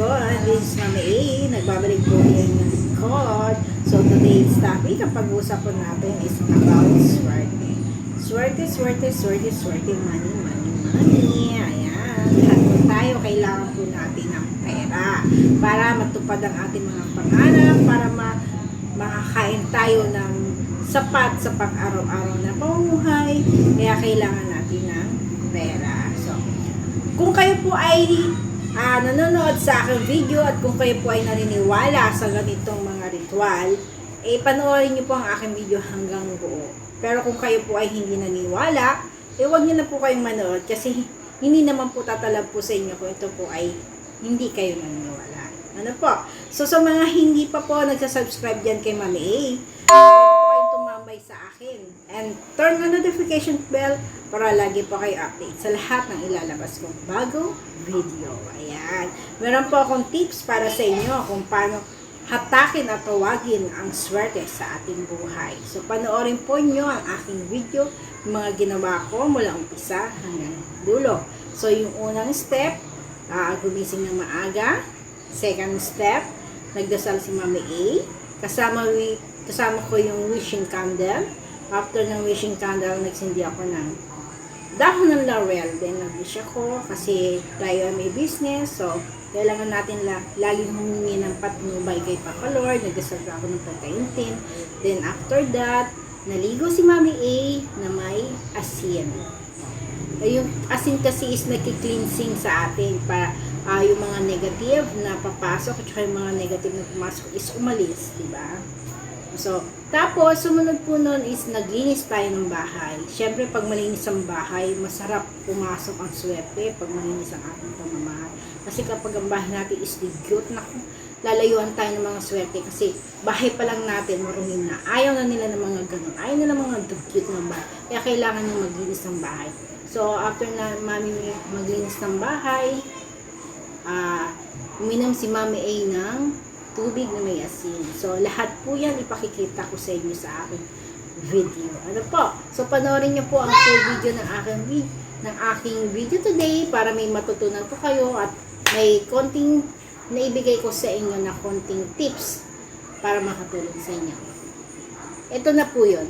Ko, this is Mami A. Nagbabalik po yan ng code. So today's topic, ang pag-uusapan natin is about swerte. Swerte, swerte, swerte, swerte, money, money, money. Ayan. Lahat po tayo, kailangan po natin ng pera para matupad ang ating mga pangarap, para ma makakain tayo ng sapat sa pang-araw-araw na pamumuhay. Kaya kailangan natin ng pera. So, kung kayo po ay ah, nanonood sa aking video at kung kayo po ay naniniwala sa ganitong mga ritual, eh panoorin niyo po ang aking video hanggang buo. Pero kung kayo po ay hindi naniniwala, eh huwag niyo na po kayong manood kasi hindi naman po tatalab po sa inyo kung ito po ay hindi kayo naniniwala. Ano po? So sa mga hindi pa po nagsasubscribe dyan kay Mami A, sa akin. And turn on notification bell para lagi po kayo update sa lahat ng ilalabas kong bagong video. Ayan. Meron po akong tips para sa inyo kung paano hatakin at tawagin ang swerte sa ating buhay. So, panoorin po nyo ang aking video, mga ginawa ko mula umpisa hanggang dulo. So, yung unang step, ah, gumising ng maaga. Second step, nagdasal si Mami A. Kasama, wi- kasama ko yung wishing candle. After ng wishing candle, nagsindi ako ng dahon ng laurel. Then, nag-wish ako kasi tayo ay may business. So, kailangan natin la laging humingi ng patnubay kay Papa Lord. Nagdasal ako ng pagkaintin. Then, after that, naligo si Mami A na may asin. Yung asin kasi is nagki-cleansing sa atin para ah, yung mga negative na papasok at yung mga negative na pumasok is umalis, di ba? So, tapos, sumunod po nun is naglinis tayo ng bahay. Siyempre, pag malinis ang bahay, masarap pumasok ang swerte pag malinis ang ating pamamahay. Kasi kapag ang bahay natin is digyot, naku, lalayuan tayo ng mga swerte kasi bahay pa lang natin marumi na. Ayaw na nila ng mga ganun. Ayaw nila ng mga dugyot ng bahay. Kaya kailangan nyo maglinis ng bahay. So, after na mami maglinis ng bahay, ah uminom si Mami A ng tubig na may asin. So, lahat po yan ipakikita ko sa inyo sa aking video. Ano po? So, panoorin niyo po ang full video ng aking, ng aking video today para may matutunan po kayo at may konting naibigay ko sa inyo na konting tips para makatulong sa inyo. Ito na po yun.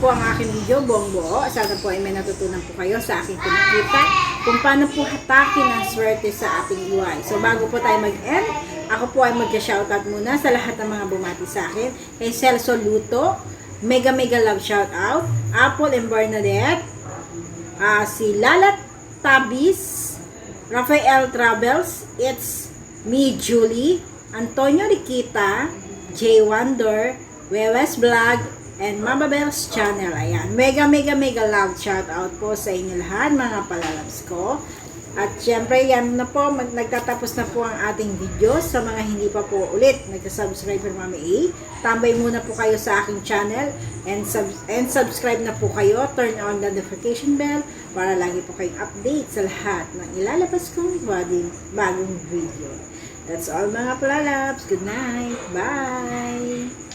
Po ang aking video, buong buo. Sana po ay may natutunan po kayo sa aking pinakita kung paano po hatakin ang swerte sa ating buhay. So bago po tayo mag-end, ako po ay mag-shoutout muna sa lahat ng mga bumati sa akin. Kay Celso Luto, mega mega love shoutout. Apple and Bernadette, ah si Lalat Tabis, Rafael Travels, it's me Julie, Antonio Riquita, Jay Wonder, Wewes Vlog, and Mama Bells Channel. Ayan. Mega, mega, mega love shout out po sa inyo lahat, mga palalabs ko. At syempre, yan na po, mag, nagtatapos na po ang ating video. Sa mga hindi pa po ulit nagka-subscribe kay Mami A, tambay muna po kayo sa aking channel and, sub, and subscribe na po kayo. Turn on the notification bell para lagi po kayong update sa lahat ng ilalabas kong bagong, bagong video. That's all mga palalabs. Good night. Bye!